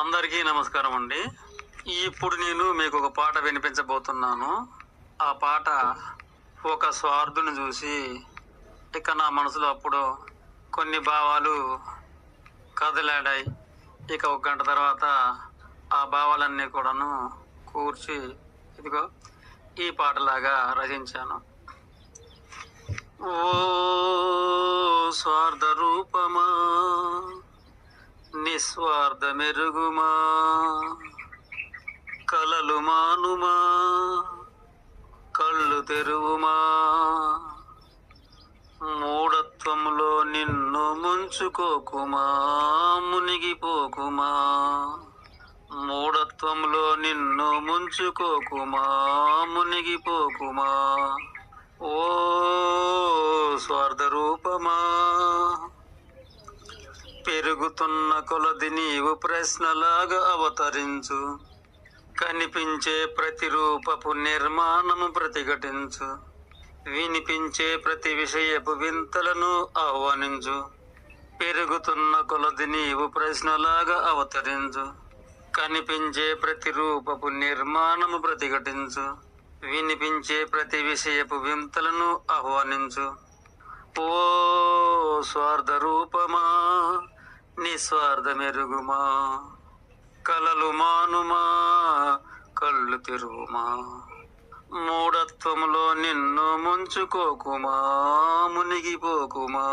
అందరికీ నమస్కారం అండి. ఇప్పుడు నేను మీకు ఒక పాట వినిపించబోతున్నాను. ఆ పాట ఒక స్వార్థుని చూసి ఇక నా మనసులో అప్పుడు కొన్ని భావాలు కదలాడాయి. ఇక ఒక గంట తర్వాత ఆ భావాలన్నీ కూడాను కూర్చి ఇదిగో ఈ పాటలాగా రచించాను. ఓ స్వార్థ రూపమా నిస్వార్థ మెరుగుమా కలలు మానుమా కళ్ళు తెరువుమా. మూఢత్వంలో నిన్ను ముంచుకోకుమా మునిగిపోకుమా. మూఢత్వంలో నిన్ను ముంచుకోకుమా మునిగిపోకుమా. ఓ స్వార్థ రూపమా పెరుగుతున్న కొలది నీవు ప్రశ్నలాగా అవతరించు. కనిపించే ప్రతిరూపపు నిర్మాణము ప్రతిఘటించు. వినిపించే ప్రతి విషయపు వింతలను ఆహ్వానించు. పెరుగుతున్న కొలది నీవు ప్రశ్నలాగా అవతరించు. కనిపించే ప్రతి రూపపు నిర్మాణము ప్రతిఘటించు. వినిపించే ప్రతి విషయపు వింతలను ఆహ్వానించు. ఓ స్వార్థ రూపమా నిస్వార్థ మెరుగుమా కలలు మానుమా కళ్ళు తెరుగుమా మూఢత్వములో నిన్ను ముంచుకోకుమా మునిగిపోకుమా.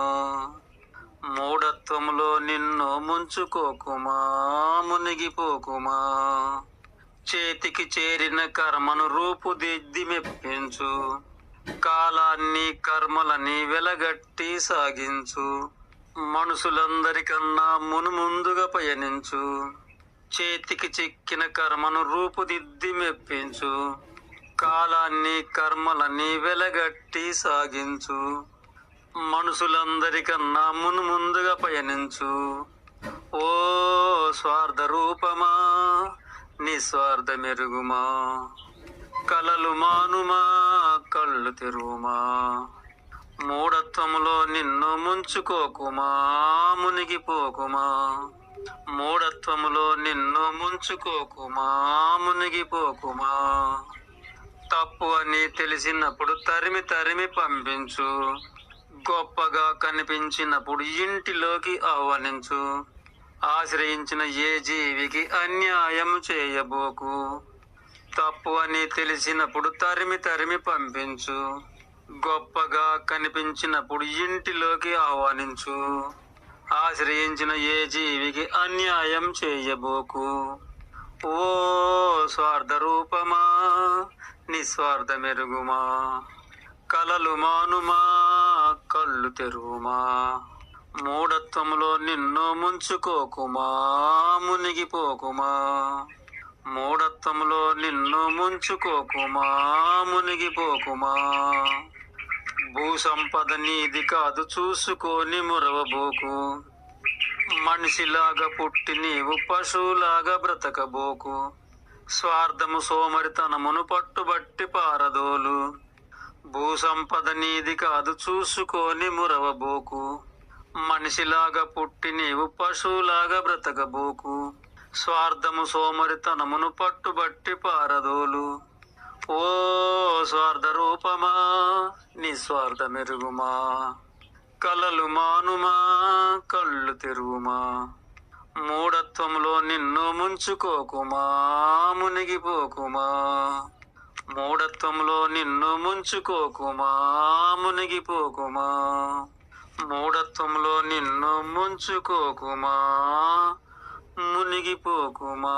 మూఢత్వములో నిన్ను ముంచుకోకుమా మునిగిపోకుమా. చేతికి చేరిన కర్మను రూపుదిద్ది మెప్పించు. కాలాన్ని కర్మలని వెలగట్టి సాగించు. మనుషులందరికన్నా మునుముందుగా పయనించు. చేతికి చిక్కిన కర్మను రూపుదిద్ది మెప్పించు. కాలాన్ని కర్మలని వెలగట్టి సాగించు. మనుషులందరికన్నా మునుముందుగా పయనించు. ఓ స్వార్థ రూపమా నిస్వార్థ మెరుగుమా కలలు మానుమా కళ్ళు తెరువుమా. మూఢత్వములో నిన్ను ముంచుకోకుమా మునిగిపోకుమా. మూఢత్వములో నిన్ను ముంచుకోకుమా మునిగిపోకుమా. తప్పు అని తెలిసినప్పుడు తరిమి తరిమి పంపించు. గొప్పగా కనిపించినప్పుడు ఇంటిలోకి ఆహ్వానించు. ఆశ్రయించిన ఏ జీవికి అన్యాయం చేయబోకు. తప్పు అని తెలిసినప్పుడు తరిమి తరిమి పంపించు. గొప్పగా కనిపించినప్పుడు ఇంటిలోకి ఆహ్వానించు. ఆశ్రయించిన ఏ జీవికి అన్యాయం చేయబోకు. ఓ స్వార్థ రూపమా నిస్వార్థ మెరుగుమా కలలు మానుమా కళ్ళు తెరువుమా. మూఢత్వంలో నిన్ను ముంచుకోకుమా మునిగిపోకుమా. మూఢత్వంలో నిన్ను ముంచుకోకుమా మునిగిపోకుమా. భూ సంపద నీది కాదు చూసుకొని మురవబోకు. మనిషిలాగా పుట్టి నీవు పశువులాగా బ్రతకబోకు. స్వార్థము సోమరితనమును పట్టుబట్టి పారదోలు. భూ సంపద నీది కాదు చూసుకొని మురవబోకు. మనిషిలాగా పుట్టి నీవు పశువులాగా బ్రతకబోకు. స్వార్థము సోమరితనమును పట్టుబట్టి పారదోలు. ఓ స్వార్థ రూపమా నిస్వార్థ మెరుగుమా కలలు మానుమా కళ్ళు తెరుగుమా. మూఢత్వంలో నిన్ను ముంచుకోకుమా మునిగిపోకుమా. మూఢత్వంలో నిన్ను ముంచుకోకుమా మునిగిపోకుమా. మూఢత్వంలో నిన్ను ముంచుకోకుమా మునిగిపోకుమా.